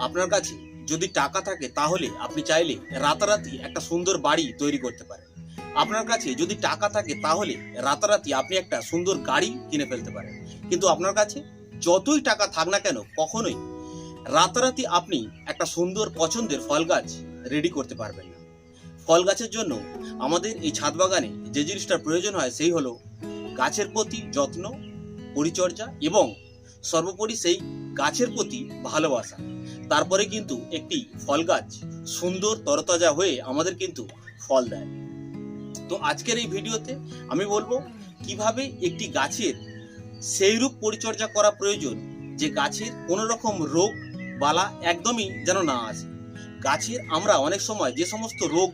আপনার কাছে যদি টাকা থাকে তাহলে আপনি চাইলে রাতারাতি একটা সুন্দর বাড়ি তৈরি করতে পারেন। আপনার কাছে যদি টাকা থাকে তাহলে রাতারাতি আপনি একটা সুন্দর গাড়ি কিনে ফেলতে পারেন। কিন্তু আপনার কাছে যতই টাকা থাক না কেন, কখনোই রাতারাতি আপনি একটা সুন্দর পছন্দের ফল গাছ রেডি করতে পারবেন না। ফল গাছের জন্য আমাদের এই ছাদ বাগানে যে জিনিসটার প্রয়োজন হয় সেই হলো গাছের প্রতি যত্ন, পরিচর্যা এবং সর্বোপরি সেই গাছের প্রতি ভালোবাসা। তারপরে কিন্তু একটি ফল গাছ সুন্দর তরতাজা হয়ে আমাদের কিন্তু ফল দেয়। তো আজকের এই ভিডিওতে আমি বলব কীভাবে একটি গাছের সেইরূপ পরিচর্যা করা প্রয়োজন যে গাছের কোনো রকম রোগ বালা একদমই যেন না আসে। গাছের আমরা অনেক সময় যে সমস্ত রোগ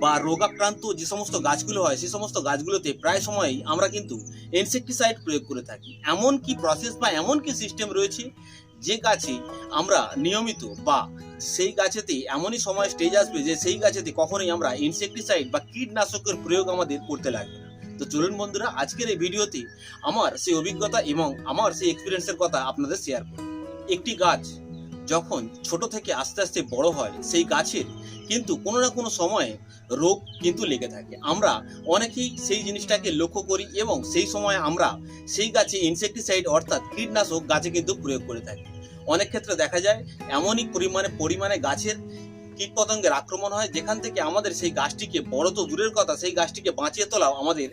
বা রোগাক্রান্ত যে সমস্ত গাছগুলো হয় সেই সমস্ত গাছগুলোতে প্রায় সময়ই আমরা কিন্তু ইনসেকটিসাইড প্রয়োগ করে থাকি। এমন কি প্রসেস বা এমন কি সিস্টেম রয়েছে যে গাছে আমরা নিয়মিত বা সেই গাছেতে এমনই সময় স্টেজ আসবে যে সেই গাছেতে কখনোই আমরা ইনসেকটিসাইড বা কীটনাশকের প্রয়োগ আমাদের করতে লাগবে না। তো চলুন বন্ধুরা, আজকের এই ভিডিওতে আমার সেই অভিজ্ঞতা এবং আমার সেই এক্সপিরিয়েন্সের কথা আপনাদের শেয়ার করব। একটি গাছ যখন ছোট থেকে আস্তে আস্তে বড় হয় সেই গাছের কিন্তু কোনো না কোনো সময়ে রোগ কিন্তু লেগে থাকে। আমরা অনেকেই সেই জিনিসটাকে লক্ষ্য করি এবং সেই সময় আমরা সেই গাছে ইনসেকটিসাইড অর্থাৎ কীটনাশক গাছে কিন্তু প্রয়োগ করে থাকি। অনেক ক্ষেত্রে দেখা যায় এমনই পরিমাণে পরিমাণে গাছের কীটপতঙ্গের আক্রমণ হয় যেখান থেকে আমাদের সেই গাছটিকে বড় তো দূরের কথা, সেই গাছটিকে বাঁচিয়ে তোলাও আমাদের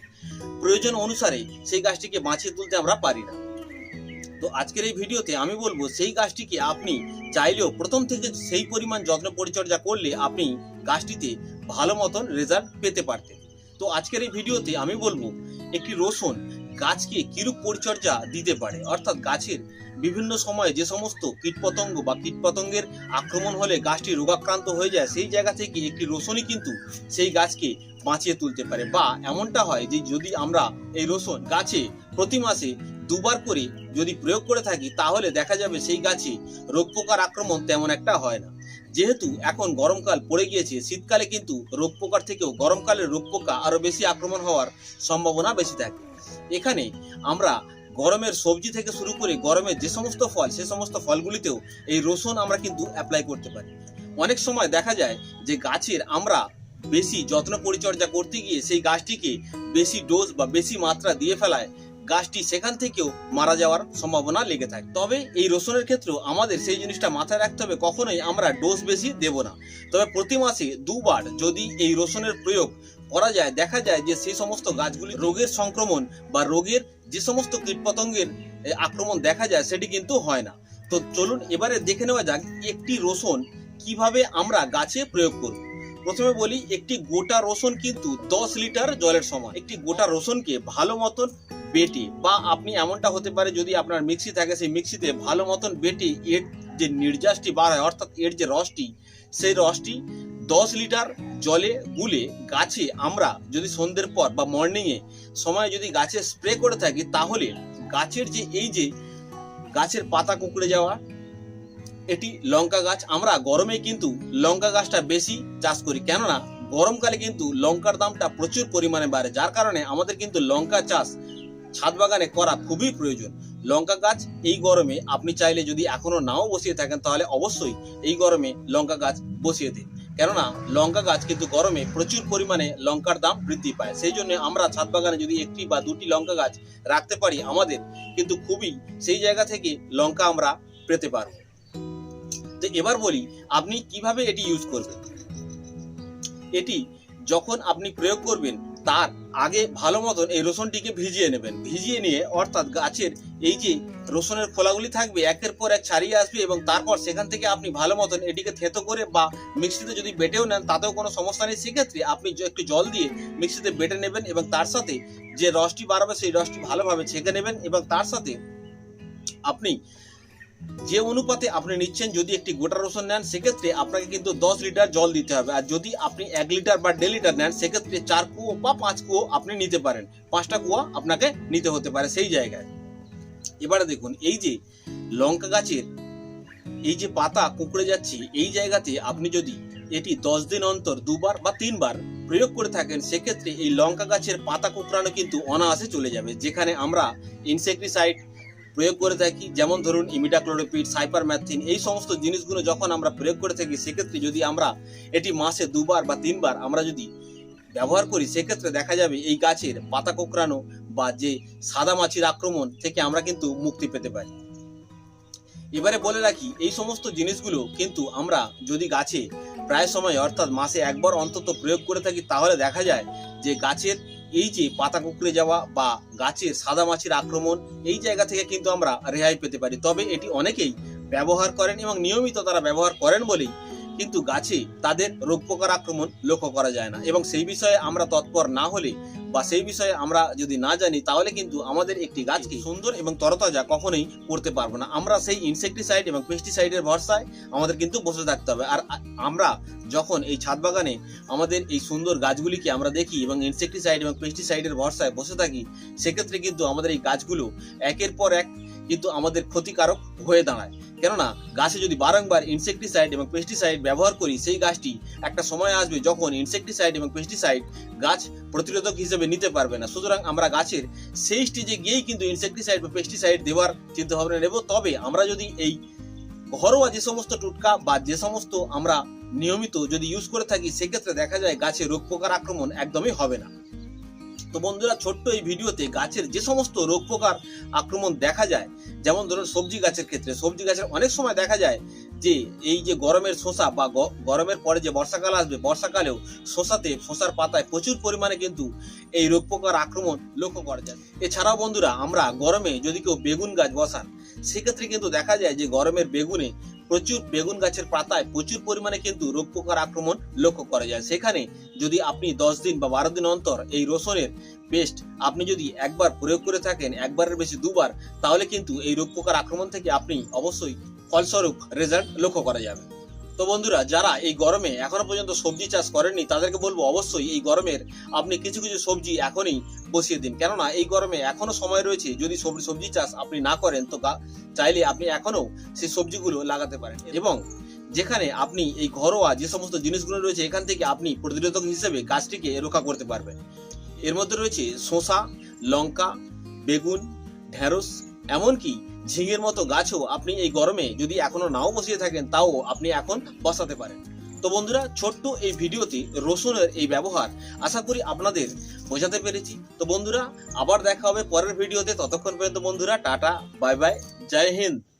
প্রয়োজন অনুসারে সেই গাছটিকে বাঁচিয়ে তুলতে আমরা পারি না। তো আজকের এই ভিডিওতে আমি বলব, সেই গাছটিকে আপনি চাইলেও প্রথম থেকে সেই পরিমাণ যত্ন পরিচর্যা করলে আপনি গাছটিতে ভালো মতন রেজাল্ট পেতে পারতেন। তো আজকের এই ভিডিওতে আমি বলব, একটি রসুন গাছকে কিরূপ পরিচর্যা দিতে পারে? অর্থাৎ গাছের বিভিন্ন সময়ে যে সমস্ত কীটপতঙ্গ বা কীটপতঙ্গের আক্রমণ হলে গাছটি রোগাক্রান্ত হয়ে যায়, সেই জায়গা থেকে একটি রসুনই কিন্তু সেই গাছকে বাঁচিয়ে তুলতে পারে। বা এমনটা হয় যে যদি আমরা এই রসুন গাছে প্রতি মাসে দুবার করে, যদি প্রয়োগ করে থাকি, তাহলে দেখা যাবে সেই গাছে রোগ পোকার আক্রমণ তেমন একটা হয় না। যেহেতু এখন গরমকাল পড়ে গিয়েছে, শীতকালে কিন্তু রোগ পোকার থেকেও গরমকালে রোগ পোকা আরও বেশি আক্রমণ হওয়ার সম্ভাবনা বেশি থাকে। এখানে আমরা গরমের সবজি থেকে শুরু করে গরমের যে সমস্ত ফল, সে সমস্ত ফলগুলিতেও এই রসুন আমরা কিন্তু অ্যাপ্লাই করতে পারি। অনেক সময় দেখা যায় যে গাছের আমরা বেশি যত্ন পরিচর্যা করতে গিয়ে সেই গাছটিকে বেশি ডোজ বা বেশি মাত্রা দিয়ে ফেলায় গাছটি সেখান থেকেও মারা যাওয়ার সম্ভাবনা লেগে থাকে। তবে এই রসুনের ক্ষেত্রেও আমাদের সেই জিনিসটা মাথায় রাখতে হবে, কখনোই আমরা ডোজ বেশি দেব না। তবে প্রতি মাসে দুবার যদি এই রসুনের প্রয়োগ করা যায়, দেখা যায় যে সেই সমস্ত গাছগুলি রোগের সংক্রমণ বা রোগের যে সমস্ত কীটপতঙ্গের আক্রমণ দেখা যায়, সেটি কিন্তু হয় না। তো চলুন এবারে দেখে নেওয়া যাক একটি রসুন কীভাবে আমরা গাছে প্রয়োগ করব। প্রথমে বলি, একটি গোটা রসুন কিন্তু দশ লিটার জলের সমান। একটি গোটা রসুনকে ভালো মতন বেটে বা আপনি এমনটা হতে পারে যদি আপনার মিক্সি থাকে, সেই মিক্সিতে ভালো মতন বেটে এর যে নির্যাসটি বার হয় অর্থাৎ এর যে রসটি, সেই রসটি দশ লিটার জলে গুলে গাছে আমরা যদি সন্ধ্যের পর বা মর্নিংয়ে সময় যদি গাছে স্প্রে করে থাকি, তাহলে গাছের যে এই যে গাছের পাতা কুকড়ে যাওয়া, এটি লঙ্কা গাছ, আমরা গরমে কিন্তু লঙ্কা গাছটা বেশি চাষ করি। কেননা গরমকালে কিন্তু লঙ্কার দামটা প্রচুর পরিমাণে বাড়ে, যার কারণে আমাদের কিন্তু লঙ্কা চাষ ছাদ বাগানে করা খুবই প্রয়োজন। লঙ্কা গাছ এই গরমে আপনি চাইলে যদি এখনও নাও বসিয়ে থাকেন, তাহলে অবশ্যই এই গরমে লঙ্কা গাছ বসিয়ে দিন। কেননা, লঙ্কা গাছ কিন্তু গরমে প্রচুর পরিমাণে লঙ্কার দাম বৃদ্ধি পায়। সেই জন্য আমরা ছাদ বাগানে যদি একটি বা দুটি লঙ্কা গাছ রাখতে পারি আমাদের, কিন্তু খুবই সেই জায়গা থেকে লঙ্কা আমরা পেতে পারব। তো এবার বলি, আপনি কীভাবে এটি ইউজ করবেন? এটি যখন আপনি প্রয়োগ করবেন তার আগে ভালো মতন এই রসুনটিকে ভিজিয়ে নেবেন। ভিজিয়ে নিয়ে অর্থাৎ গাছের এই যে রসুনের খোলাগুলি থাকবে, একের পর এক ছাড়িয়ে আসবে এবং তারপর সেখান থেকে আপনি ভালো মতন এটিকে থেতো করে বা মিক্সিতে যদি বেটেও নেন, তাতেও কোনো সমস্যা নেই। সেক্ষেত্রে আপনি একটু জল দিয়ে মিক্সিতে বেটে নেবেন এবং তার সাথে যে রসটি বাড়াবে, সেই রসটি ভালোভাবে ছেঁকে নেবেন এবং তার সাথে আপনি যে অনুপাতে আপনি নিচ্ছেন, যদি একটি গোটা রসুন নেন, সেক্ষেত্রে আপনাকে কিন্তু দশ লিটার জল দিতে হবে। আর যদি আপনি এক লিটার বা দেড় লিটার নেন, সেক্ষেত্রে চার কুয়ো বা পাঁচ কুয়ো আপনি নিতে পারেন। পাঁচটা কুয়া আপনাকে নিতে হতে পারে সেই জায়গায়। এবারে দেখুন, এই যে লঙ্কা গাছের, এই যে পাতা কুঁকড়ে যাচ্ছে, এই জায়গাতে আপনি যদি এটি দশ দিন অন্তর দুবার বা তিনবার প্রয়োগ করে থাকেন, সেক্ষেত্রে এই লঙ্কা গাছের পাতা কুঁকড়ানো কিন্তু অনায়াসে চলে যাবে। যেখানে আমরা ইনসেকটিসাইড প্রয়োগ করে থাকি। যেমন ধরুন ইমিডাক্লোরোপিড সাইপারম্যাথিন এই সমস্ত জিনিসগুলো যখন আমরা প্রয়োগ করে থাকি, সেক্ষেত্রে যদি আমরা এটি মাসে দুবার বা তিনবার আমরা যদি ব্যবহার করি, সেক্ষেত্রে দেখা যাবে এই গাছের পাতা কোঁকড়ানো বা যে সাদা মাছির আক্রমণ থেকে আমরা কিন্তু মুক্তি পেতে পারি। এবারে বলে রাখি, এই সমস্ত জিনিসগুলো কিন্তু আমরা যদি গাছে প্রায় সময়, অর্থাৎ মাসে একবার অন্তত প্রয়োগ করে থাকি, তাহলে দেখা যায় যে গাছের এই যে পাতা কুকড়ে যাওয়া বা গাছে সাদা মাছির আক্রমণ, এই জায়গা থেকে কিন্তু আমরা রেহাই পেতে পারি। তবে এটি অনেকেই ব্যবহার করেন এবং নিয়মিত তারা ব্যবহার করেন বলেই কিন্তু গাছে তাদের রোগ পোকার আক্রমণ লক্ষ্য করা যায় না। এবং সেই বিষয়ে আমরা তৎপর না হলে বা সেই বিষয়ে আমরা যদি না জানি, তাহলে কিন্তু আমাদের একটি গাছকে সুন্দর এবং তরতাজা কখনোই করতে পারব না। আমরা সেই ইনসেকটিসাইড এবং পেস্টিসাইডের ভরসায় আমাদের কিন্তু বসে থাকতে হবে। আর আমরা যখন এই ছাদ বাগানে আমাদের এই সুন্দর গাছগুলিকে আমরা দেখি এবং ইনসেকটিসাইড এবং পেস্টিসাইডের ভরসায় বসে থাকি, সেক্ষেত্রে কিন্তু আমাদের এই গাছগুলো একের পর এক কিন্তু আমাদের ক্ষতিকারক হয়ে দাঁড়ায়। কেননা গাছে যদি বারংবার ইনসেকটিসাইড এবং পেস্টিসাইড ব্যবহার করি, সেই গাছটি একটা সময় আসবে যখন ইনসেকটিসাইড এবং পেস্টিসাইড গাছ প্রতিরোধক হিসেবে নিতে পারবে না। সুতরাং আমরা গাছের সেই স্টেজে গিয়েই কিন্তু ইনসেকটিসাইড বা পেস্টিসাইড দেওয়ার চিন্তা ভাবনা নেব। তবে আমরা যদি এই ঘরোয়া যে সমস্ত টুটকা বা যে সমস্ত আমরা নিয়মিত যদি ইউজ করে থাকি, সেক্ষেত্রে দেখা যায় গাছে রোগ পোকার আক্রমণ একদমই হবে না। তো বন্ধুরা ছোট্ট এই ভিডিওতে গাছের যে সমস্ত রোগ পোকার আক্রমণ দেখা যায়, যেমন ধরুন সবজি গাছের ক্ষেত্রে, সবজি গাছের অনেক সময় দেখা যায় যে এই যে গরমের শসা বা গরমের পরে যে বর্ষাকাল আসবে, বর্ষাকালেও শসাতে, শসার পাতায় প্রচুর পরিমাণে কিন্তু এই রোগ পোকার আক্রমণ লক্ষ্য করা যায়। এছাড়াও বন্ধুরা, আমরা গরমে যদি কেউ বেগুন গাছ বসান, সেক্ষেত্রে কিন্তু দেখা যায় যে গরমের বেগুনে প্রচুর বেগুন গাছের পাতায় প্রচুর পরিমাণে কিন্তু রোগ পোকার আক্রমণ লক্ষ্য করা যায়। সেখানে যদি আপনি দশ দিন বা বারো দিন অন্তর এই রসুনের পেস্ট আপনি যদি একবার প্রয়োগ করে থাকেন, একবারের বেশি দুবার, তাহলে কিন্তু এই রোগ পোকার আক্রমণ থেকে আপনি অবশ্যই ফলস্বরূপ রেজাল্ট লক্ষ্য করা যাবে। তো বন্ধুরা, যারা এই গরমে এখনও পর্যন্ত সবজি চাষ করেননি, তাদেরকে বলব অবশ্যই এই গরমের আপনি কিছু কিছু সবজি এখনই বসিয়ে দিন। কেননা এই গরমে এখনও সময় রয়েছে যদি সবজি সবজি চাষ আপনি না করেন, তো চাইলে আপনি এখনও সেই সবজিগুলো লাগাতে পারেন। এবং যেখানে আপনি এই ঘরোয়া যে সমস্ত জিনিসগুলো রয়েছে, এখান থেকে আপনি প্রতিরোধক হিসেবে গাছটিকে রক্ষা করতে পারবেন। এর মধ্যে রয়েছে শসা, লঙ্কা, বেগুন, ঢেঁড়স, এমনকি ঝিঙের মতো গাছও আপনি এই গরমে যদি এখনও নাও বসিয়ে থাকেন, তাও আপনি এখন বসাতে পারেন। তো বন্ধুরা, ছোট্ট এই ভিডিওতে রসুনের এই ব্যবহার আশা করি আপনাদের বোঝাতে পেরেছি। তো বন্ধুরা, আবার দেখা হবে পরের ভিডিওতে। ততক্ষণ পর্যন্ত বন্ধুরা, টাটা, বাই বাই, জয় হিন্দ।